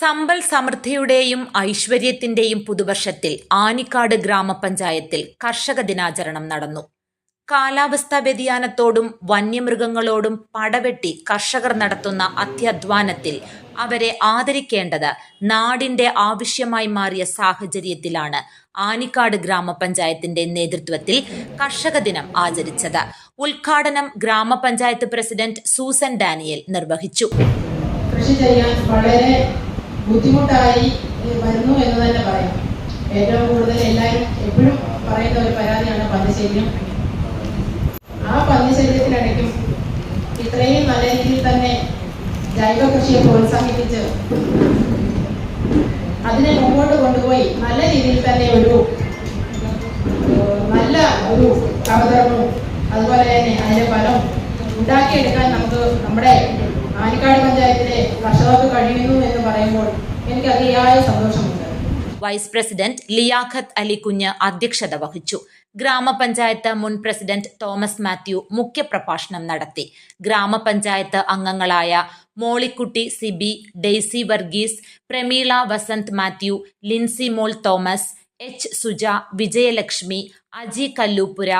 സമ്പൽ സമൃദ്ധിയുടെയും ഐശ്വര്യത്തിന്റെയും പുതുവർഷത്തിൽ ആനിക്കാട് ഗ്രാമപഞ്ചായത്തിൽ കർഷക ദിനാചരണം നടന്നു. കാലാവസ്ഥാ വ്യതിയാനത്തോടും വന്യമൃഗങ്ങളോടും പടവെട്ടി കർഷകർ നടത്തുന്ന അത്യധ്വാനത്തിൽ അവരെ ആദരിക്കേണ്ടത് നാടിന്റെ ആവശ്യമായി മാറിയ സാഹചര്യത്തിലാണ് ആനിക്കാട് ഗ്രാമപഞ്ചായത്തിന്റെ നേതൃത്വത്തിൽ കർഷക ദിനം ആചരിച്ചത്. ഉദ്ഘാടനം ഗ്രാമപഞ്ചായത്ത് പ്രസിഡന്റ് സൂസൻ ഡാനിയൽ നിർവഹിച്ചു. കൃഷി ചെയ്യാൻ വളരെ ബുദ്ധിമുട്ടായി വരുന്നു എന്ന് തന്നെ പറയാം. ഏറ്റവും കൂടുതൽ എല്ലാവരും എപ്പോഴും പറയുന്ന ഒരു പരാതിയാണ് പന്നിശല്യം. ആ പന്നിശല്യത്തിനിടയ്ക്കും ഇത്രയും നല്ല രീതിയിൽ തന്നെ ജൈവ കൃഷിയെ പ്രോത്സാഹിപ്പിച്ച് അതിനെ മുമ്പോട്ട് കൊണ്ടുപോയി നല്ല രീതിയിൽ തന്നെ ഒരു നല്ല ഒരു അവതരണവും അതുപോലെ തന്നെ അതിന്റെ ഫലം ഉണ്ടാക്കിയെടുക്കാൻ നമുക്ക് നമ്മുടെ ആനിക്കാട് പഞ്ചായത്തിലെ കർഷകർക്ക് കഴിയുന്നു വൈസ് പ്രസിഡന്റ് ലിയാഖത്ത് അലി കുഞ്ഞ് അധ്യക്ഷത വഹിച്ചു. ഗ്രാമപഞ്ചായത്ത് മുൻ പ്രസിഡന്റ് തോമസ് മാത്യു മുഖ്യപ്രഭാഷണം നടത്തി. ഗ്രാമപഞ്ചായത്ത് അംഗങ്ങളായ Mollykutty Sibi Daisy Varghese Prameela Vasanth Mathew Lincy Mol Thomas H Suja Vijayalakshmi Aji Kallooppura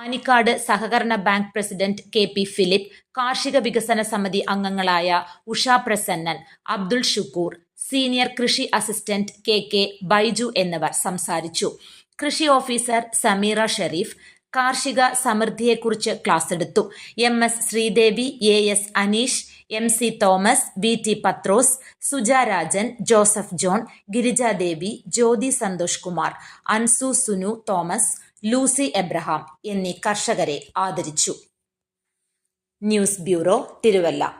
Anikkad സഹകരണ bank president K P Philip കാർഷിക വികസന സമിതി അംഗങ്ങളായ ഉഷ പ്രസന്നൻ അബ്ദുൾ ഷുക്കൂർ സീനിയർ കൃഷി അസിസ്റ്റന്റ് കെ കെ ബൈജു എന്നിവർ സംസാരിച്ചു. കൃഷി ഓഫീസർ സമീറ ഷെരീഫ് കാർഷിക സമൃദ്ധിയെക്കുറിച്ച് ക്ലാസ് എടുത്തു M S Sreedevi A S Aneesh M C Thomas B T Pathros Suja Rajan Joseph John Girijadevi Jyothi Santhosh Kumar Ansu Sunu Thomas Lucy Abraham എന്നീ കർഷകരെ ആദരിച്ചു. News bureau Thiruvalla.